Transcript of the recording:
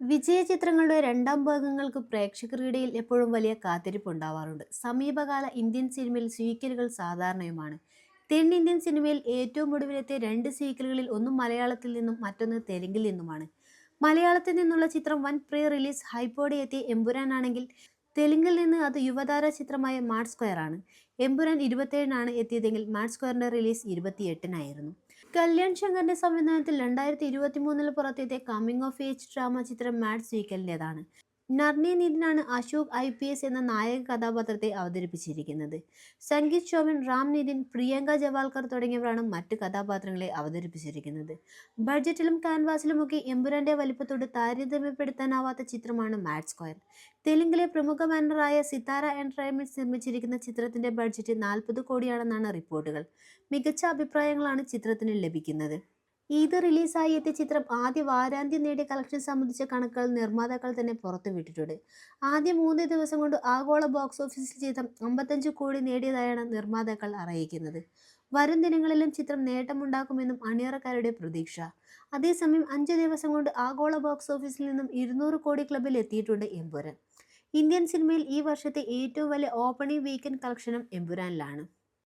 വിജയ ചിത്രങ്ങളുടെ രണ്ടാം ഭാഗങ്ങൾക്ക് പ്രേക്ഷകർക്കിടയിൽ എപ്പോഴും വലിയ കാത്തിരിപ്പ് ഉണ്ടാവാറുണ്ട്. സമീപകാല ഇന്ത്യൻ സിനിമയിൽ സീക്വലുകൾ സാധാരണയുമാണ്. തെന്നിന്ത്യൻ സിനിമയിൽ ഏറ്റവും ഒടുവിലെത്തിയ രണ്ട് സീക്വലുകളിൽ ഒന്ന് മലയാളത്തിൽ നിന്നും മറ്റൊന്ന് തെലുങ്കിൽ നിന്നുമാണ്. മലയാളത്തിൽ നിന്നുള്ള ചിത്രം വൻ പ്രീ റിലീസ് ഹൈപ്പോടെ എത്തിയ എമ്പുരാനാണെങ്കിൽ തെലുങ്കിൽ നിന്ന് അത് യുവതാര ചിത്രമായ മാഡ് സ്ക്വയർ ആണ് എമ്പുരാൻ ഇരുപത്തേഴിനാണ് എത്തിയതെങ്കിൽ മാഡ് സ്ക്വയറിന്റെ റിലീസ് ഇരുപത്തിയെട്ടിനായിരുന്നു. കല്യാൺ ശങ്കറിന്റെ സംവിധാനത്തിൽ രണ്ടായിരത്തി ഇരുപത്തി മൂന്നിൽ പുറത്തെത്തിയ കമ്മിങ് ഓഫ് ഏജ് ഡ്രാമ ചിത്രം മാഡ് സ്വീക്കലിന്റെതാണ് നർണി നിതിനാണ് അശോക് ഐ പി എസ് എന്ന നായക കഥാപാത്രത്തെ അവതരിപ്പിച്ചിരിക്കുന്നത്. സംഗീത് ശോഭൻ റാം നിതിൻ പ്രിയങ്ക ജവാൽക്കർ തുടങ്ങിയവരാണ് മറ്റ് കഥാപാത്രങ്ങളെ അവതരിപ്പിച്ചിരിക്കുന്നത്. ബഡ്ജറ്റിലും ക്യാൻവാസിലുമൊക്കെ എമ്പുരാന്റെ വലിപ്പത്തോട് താരതമ്യപ്പെടുത്താനാവാത്ത ചിത്രമാണ് മാറ്റ് സ്ക്വയർ. തെലുങ്കിലെ പ്രമുഖ ബാനറായ സിതാര എന്റർടൈൻമെന്റ്സ് നിർമ്മിച്ചിരിക്കുന്ന ചിത്രത്തിന്റെ ബഡ്ജറ്റ് നാൽപ്പത് കോടിയാണെന്നാണ് റിപ്പോർട്ടുകൾ. മികച്ച അഭിപ്രായങ്ങളാണ് ചിത്രത്തിന് ലഭിക്കുന്നത്. ഈദ് റിലീസായി എത്തിയ ചിത്രം ആദ്യ വാരാന്ത്യം നേടിയ കളക്ഷൻ സംബന്ധിച്ച കണക്കുകൾ നിർമ്മാതാക്കൾ തന്നെ പുറത്തുവിട്ടിട്ടുണ്ട് ആദ്യ മൂന്ന് ദിവസം കൊണ്ട് ആഗോള ബോക്സ് ഓഫീസിൽ ചിത്രം അമ്പത്തഞ്ച് കോടി നേടിയതായാണ് നിർമ്മാതാക്കൾ അറിയിക്കുന്നത്. വരും ദിനങ്ങളിലും ചിത്രം നേട്ടമുണ്ടാക്കുമെന്നും അണിയറക്കാരുടെ പ്രതീക്ഷ. അതേസമയം അഞ്ച് ദിവസം കൊണ്ട് ആഗോള ബോക്സ് ഓഫീസിൽ നിന്നും ഇരുന്നൂറ് കോടി ക്ലബിൽ എത്തിയിട്ടുണ്ട് എമ്പുരാൻ. ഇന്ത്യൻ സിനിമയിൽ ഈ വർഷത്തെ ഏറ്റവും വലിയ ഓപ്പണിംഗ് വീക്കെൻഡ് കളക്ഷനും എമ്പുരാനിലാണ്.